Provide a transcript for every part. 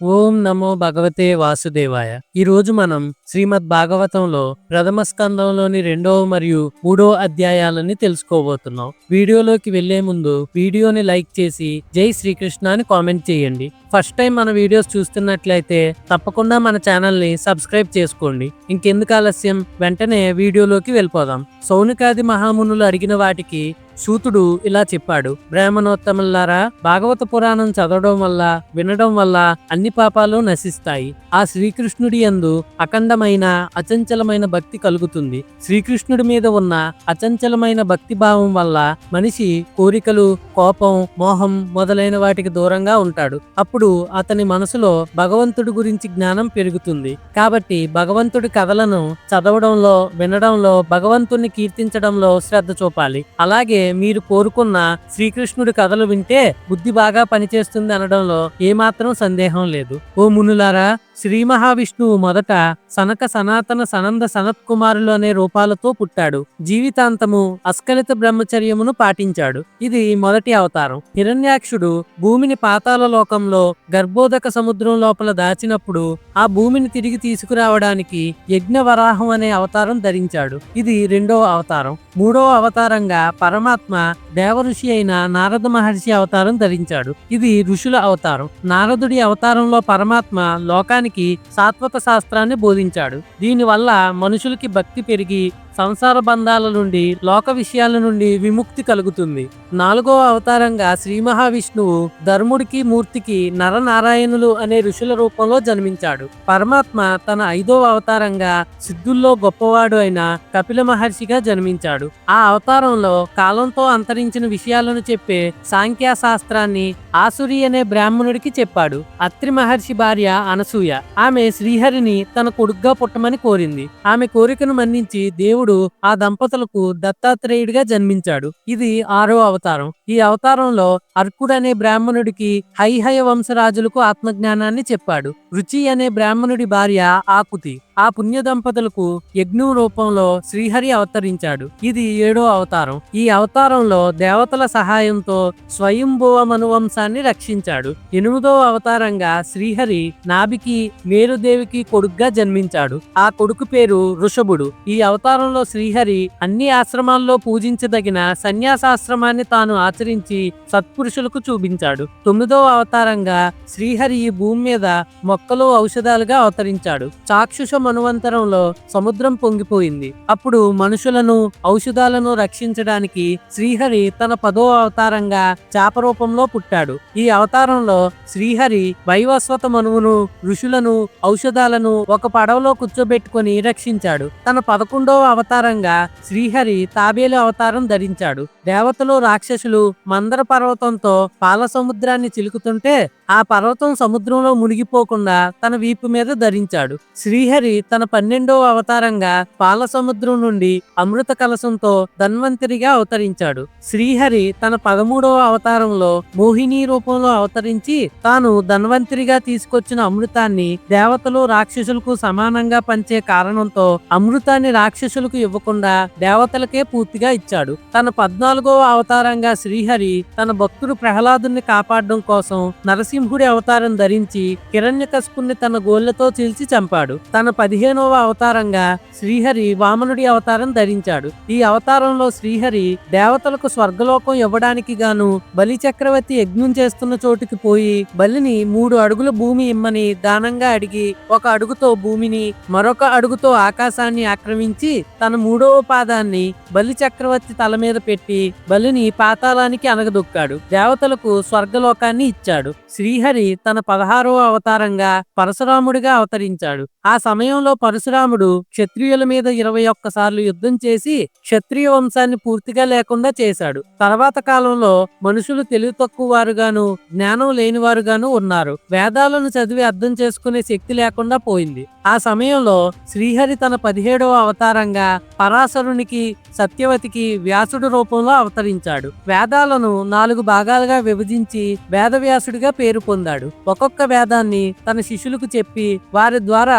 ఓం నమో భగవతే వాసుదేవాయ. ఈ రోజు మనం శ్రీమద్ భాగవతంలో ప్రథమ స్కందంలోని రెండవ మరియు మూడో అధ్యాయాలని తెలుసుకోబోతున్నాం. వీడియోలోకి వెళ్ళే ముందు వీడియోని లైక్ చేసి జై శ్రీకృష్ణ అని కామెంట్ చేయండి. ఫస్ట్ టైం మన వీడియోస్ చూస్తున్నట్లయితే తప్పకుండా మన ఛానల్ని సబ్స్క్రైబ్ చేసుకోండి. ఇంకెందుకు ఆలస్యం? వెంటనే వీడియోలోకి వెళ్ళిపోదాం. సౌనికాది మహామునులు అడిగిన వాటికి సూతుడు ఇలా చెప్పాడు బ్రాహ్మణోత్తములారా భాగవత పురాణం చదవడం వల్ల వినడం వల్ల అన్ని పాపాలు నశిస్తాయి. ఆ శ్రీకృష్ణుడి యందు అఖండమైన అచంచలమైన భక్తి కలుగుతుంది. శ్రీకృష్ణుడి మీద ఉన్న అచంచలమైన భక్తి భావం వల్ల మనిషి కోరికలు కోపం మోహం మొదలైన వాటికి దూరంగా ఉంటాడు. అప్పుడు అతని మనసులో భగవంతుడి గురించి జ్ఞానం పెరుగుతుంది. కాబట్టి భగవంతుడి కథలను చదవడంలో వినడంలో భగవంతుణ్ణి కీర్తించడంలో శ్రద్ధ చూపాలి. అలాగే మీరు కోరుకున్న శ్రీకృష్ణుడి కథలు వింటే బుద్ధి బాగా పనిచేస్తుంది అనడంలో ఏమాత్రం సందేహం లేదు. ఓ మునులారా శ్రీ మహావిష్ణువు మొదట సనక సనాతన సనంద సనత్ కుమారులు అనే రూపాలతో పుట్టాడు. జీవితాంతము అస్కలిత బ్రహ్మచర్యమును పాటించాడు. ఇది మొదటి అవతారం. హిరణ్యాక్షుడు భూమిని పాతాల లోకంలో గర్భోదక సముద్రం లోపల దాచినప్పుడు ఆ భూమిని తిరిగి తీసుకురావడానికి యజ్ఞ వరాహం అనే అవతారం ధరించాడు. ఇది రెండవ అవతారం. మూడవ అవతారంగా పరమాత్మ దేవఋషి అయిన నారద మహర్షి అవతారం ధరించాడు. ఇది ఋషుల అవతారం. నారదుడి అవతారంలో పరమాత్మ లోకాన్ని లోకానికి సాత్వత శాస్త్రాన్ని బోధించాడు. దీనివల్ల మనుషులకి భక్తి పెరిగి సంసార బంధాల నుండి లోక విషయాల నుండి విముక్తి కలుగుతుంది. నాలుగో అవతారంగా శ్రీ మహావిష్ణువు ధర్ముడికి మూర్తికి నరనారాయణులు అనే ఋషుల రూపంలో జన్మించాడు. పరమాత్మ తన ఐదో అవతారంగా సిద్ధుల్లో గొప్పవాడు అయిన కపిల మహర్షిగా జన్మించాడు. ఆ అవతారంలో కాలంతో అంతరించిన విషయాలను చెప్పే సాంఖ్య శాస్త్రాన్ని ఆసురి అనే బ్రాహ్మణుడికి చెప్పాడు. అత్రి మహర్షి భార్య అనసూయ. ఆమె శ్రీహరిని తన కొడుగ్గా పుట్టమని కోరింది. ఆమె కోరికను మన్నించి దేవుడు ఆ దంపతులకు దత్తాత్రేయుడిగా జన్మించాడు. ఇది ఆరో అవతారం. ఈ అవతారంలో అర్కుడనే అనే బ్రాహ్మణుడికి హైహయ వంశరాజులకు ఆత్మజ్ఞానాన్ని చెప్పాడు. రుచి అనే బ్రాహ్మణుడి భార్య ఆకుతి. ఆ పుణ్య దంపతులకు యజ్ఞం రూపంలో శ్రీహరి అవతరించాడు. ఇది ఏడో అవతారం. ఈ అవతారంలో దేవతల సహాయంతో స్వయంభువ మనువంశాన్ని రక్షించాడు. ఎనిమిదో అవతారంగా శ్రీహరి నాభికి మేరుదేవికి కొడుగ్గా జన్మించాడు. ఆ కొడుకు పేరు ఋషభుడు. ఈ అవతారంలో శ్రీహరి అన్ని ఆశ్రమాల్లో పూజించదగిన సన్యాసాశ్రమాన్ని తాను ఆచరించి సత్పురుషులకు చూపించాడు. తొమ్మిదో అవతారంగా శ్రీహరి ఈ భూమి మీద మొక్కలు ఔషధాలుగా అవతరించాడు. చాక్షుష మనువంతరంలో సముద్రం పొంగిపోయింది. అప్పుడు మనుషులను ఔషధాలను రక్షించడానికి శ్రీహరి తన పదో అవతారంగా చాప రూపంలో పుట్టాడు. ఈ అవతారంలో శ్రీహరి వైవస్వత మనువును ఋషులను ఔషధాలను ఒక పడవలో కూర్చోబెట్టుకొని రక్షించాడు. తన పదకొండవ అవతారంగా శ్రీహరి తాబేలు అవతారం ధరించాడు. దేవతలు రాక్షసులు మందర పర్వతంతో పాల సముద్రాన్ని చిలుకుతుంటే ఆ పర్వతం సముద్రంలో మునిగిపోకుండా తన వీపు మీద ధరించాడు. శ్రీహరి తన పన్నెండవ అవతారంగా పాల సముద్రం నుండి అమృత కలశంతో ధన్వంతరిగా అవతరించాడు. శ్రీహరి తన పదమూడవ అవతారంలో మోహిని రూపంలో అవతరించి తాను ధన్వంతరిగా తీసుకొచ్చిన అమృతాన్ని దేవతలు రాక్షసులకు సమానంగా పంచే కారణంతో అమృతాన్ని రాక్షసులకు ఇవ్వకుండా దేవతలకే పూర్తిగా ఇచ్చాడు. తన పద్నాలుగవ అవతారంగా శ్రీహరి తన భక్తుడు ప్రహ్లాదుని కాపాడడం కోసం నరసింహుడి అవతారం ధరించి హిరణ్యకశిపుణ్ణి తన గోళ్ళతో చీల్చి చంపాడు. తన పదిహేనవ అవతారంగా శ్రీహరి వామనుడి అవతారం ధరించాడు. ఈ అవతారంలో శ్రీహరి దేవతలకు స్వర్గలోకం ఇవ్వడానికి గాను బలి చక్రవర్తి యజ్ఞం చేస్తున్న చోటుకి పోయి బలిని మూడు అడుగుల భూమి ఇమ్మని దానంగా అడిగి ఒక అడుగుతో భూమిని మరొక అడుగుతో ఆకాశాన్ని ఆక్రమించి తన మూడవ పాదాన్ని బలి చక్రవర్తి తల మీద పెట్టి బలిని పాతాళానికి అనగదొక్కాడు. దేవతలకు స్వర్గలోకాన్ని ఇచ్చాడు. శ్రీహరి తన పదహారవ అవతారంగా పరశురాముడిగా అవతరించాడు. ఆ సమయం సమయంలో పరశురాముడు క్షత్రియుల మీద ఇరవై ఒక్కసార్లు యుద్ధం చేసి క్షత్రియ వంశాన్ని పూర్తిగా లేకుండా చేశాడు. తర్వాత కాలంలో మనుషులు తెలివి తక్కువ వారుగాను జ్ఞానం లేనివారుగాను ఉన్నారు. వేదాలను చదివి అర్థం చేసుకునే శక్తి లేకుండా పోయింది. ఆ సమయంలో శ్రీహరి తన పదిహేడవ అవతారంగా పరాశరునికి సత్యవతికి వ్యాసుడు రూపంలో అవతరించాడు. వేదాలను నాలుగు భాగాలుగా విభజించి వేదవ్యాసుడిగా పేరు పేరు పొందాడు. ఒక్కొక్క వేదాన్ని తన శిష్యులకు చెప్పి వారి ద్వారా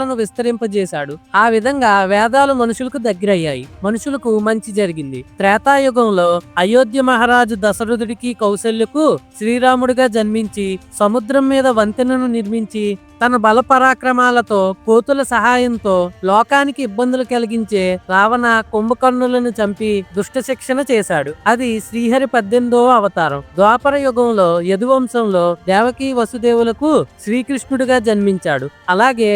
వేదాలను విస్తరింపజేశాడు. ఆ విధంగా వేదాలు మనుషులకు దగ్గరయ్యాయి. మనుషులకు మంచి జరిగింది. త్రేతాయుగంలో అయోధ్య మహారాజు దశరథుడికి కౌశల్యకు శ్రీరాముడిగా జన్మించి సముద్రం మీద వంతెనను నిర్మించి తన బల పరాక్రమాలతో కోతుల సహాయంతో లోకానికి ఇబ్బందులు కలిగించే రావణ కుంభకర్ణులను చంపి దుష్ట శిక్షణ చేశాడు. అది శ్రీహరి పద్దెనిమిదవ అవతారం. ద్వాపర యుగంలో యదువంశంలో దేవకి వసుదేవులకు శ్రీకృష్ణుడిగా జన్మించాడు. అలాగే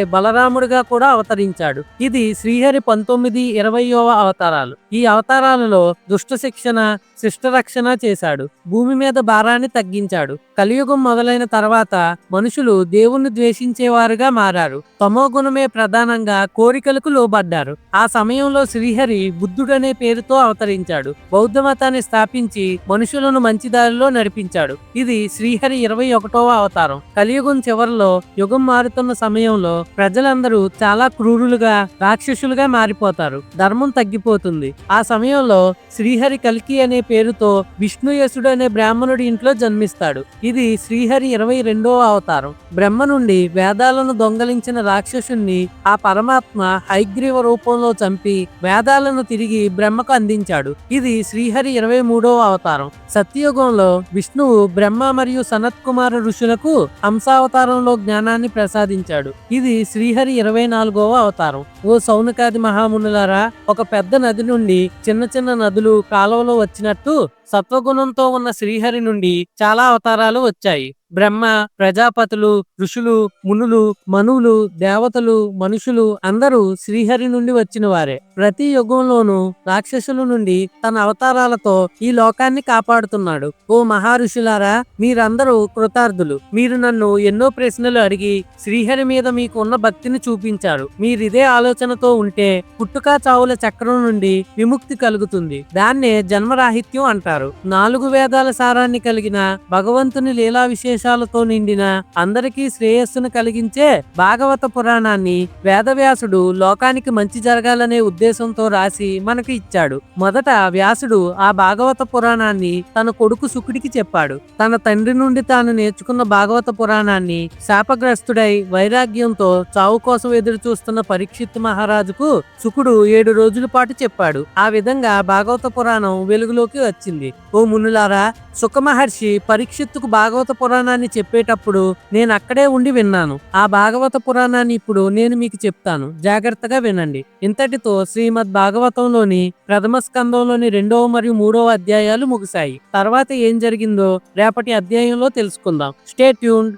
రాముడిగా కూడా అవతరించాడు. ఇది శ్రీహరి పంతొమ్మిది ఇరవయవ అవతారాలు. ఈ అవతారాలలో దుష్ట శిక్షణ శిష్ట రక్షణ చేశాడు. భూమి మీద భారాన్ని తగ్గించాడు. కలియుగం మొదలైన తర్వాత మనుషులు దేవుణ్ణి ద్వేషించేవారుగా మారారు. తమో గుణమే ప్రధానంగా కోరికలకు లోబడ్డారు. ఆ సమయంలో శ్రీహరి బుద్ధుడనే పేరుతో అవతరించాడు. బౌద్ధ మతాన్ని స్థాపించి మనుషులను మంచి దారిలో నడిపించాడు. ఇది శ్రీహరి ఇరవై ఒకటవ అవతారం. కలియుగం చివరిలో యుగం మారుతున్న సమయంలో ప్రజల ప్రజలందరూ చాలా క్రూరులుగా రాక్షసులుగా మారిపోతారు. ధర్మం తగ్గిపోతుంది. ఆ సమయంలో శ్రీహరి కల్కి అనే పేరుతో విష్ణుయసుడు అనే బ్రాహ్మణుడి ఇంట్లో జన్మిస్తాడు. ఇది శ్రీహరి ఇరవై రెండవ అవతారం. బ్రహ్మ నుండి వేదాలను దొంగలించిన రాక్షసుణ్ణి ఆ పరమాత్మ హైగ్రీవ రూపంలో చంపి వేదాలను తిరిగి బ్రహ్మకు అందించాడు. ఇది శ్రీహరి ఇరవై మూడవ అవతారం. సత్యయుగంలో విష్ణువు బ్రహ్మ మరియు సనత్ కుమార ఋషులకు హంసావతారంలో జ్ఞానాన్ని ప్రసాదించాడు. ఇది శ్రీహరి ఇరవై నాలుగవ అవతారం. ఓ సౌనకాది మహామునులారా ఒక పెద్ద నది నుండి చిన్న చిన్న నదులు కాలువలో వచ్చినట్టు సత్వగుణంతో ఉన్న శ్రీహరి నుండి చాలా అవతారాలు వచ్చాయి. బ్రహ్మ ప్రజాపతులు ఋషులు మునులు మనువులు దేవతలు మనుషులు అందరూ శ్రీహరి నుండి వచ్చిన వారే. ప్రతి యుగంలోనూ రాక్షసుల నుండి తన అవతారాలతో ఈ లోకాన్ని కాపాడుతున్నాడు. ఓ మహారుషులారా మీరందరూ కృతార్థులు. మీరు నన్ను ఎన్నో ప్రశ్నలు అడిగి శ్రీహరి మీద మీకు ఉన్న భక్తిని చూపించారు. మీరిదే ఆలోచనతో ఉంటే పుట్టుక చావుల చక్రం నుండి విముక్తి కలుగుతుంది. దాన్నే జన్మరాహిత్యం అంటారు. నాలుగు వేదాల సారాన్ని కలిగిన భగవంతుని లీలా విశేషాలతో నిండిన అందరికీ శ్రేయస్సును కలిగించే భాగవత పురాణాన్ని వేదవ్యాసుడు లోకానికి మంచి జరగాలనే ఉద్దేశంతో రాసి మనకు ఇచ్చాడు. మొదట వ్యాసుడు ఆ భాగవత పురాణాన్ని తన కొడుకు శుకుడికి చెప్పాడు. తన తండ్రి నుండి తాను నేర్చుకున్న భాగవత పురాణాన్ని శాపగ్రస్తుడై వైరాగ్యంతో చావు కోసం ఎదురు చూస్తున్న పరీక్షిత్ మహారాజుకు శుకుడు ఏడు రోజుల పాటు చెప్పాడు. ఆ విధంగా భాగవత పురాణం వెలుగులోకి వచ్చింది. ఓ మునులారా సుఖమహర్షి పరీక్షిత్తుకు భాగవత పురాణాన్ని చెప్పేటప్పుడు నేను అక్కడే ఉండి విన్నాను. ఆ భాగవత పురాణాన్ని ఇప్పుడు నేను మీకు చెప్తాను. జాగ్రత్తగా వినండి. ఇంతటితో శ్రీమద్ భాగవతంలోని ప్రథమ స్కందంలోని రెండవ మరియు మూడవ అధ్యాయాలు ముగిశాయి. తర్వాత ఏం జరిగిందో రేపటి అధ్యాయంలో తెలుసుకుందాం. Stay tune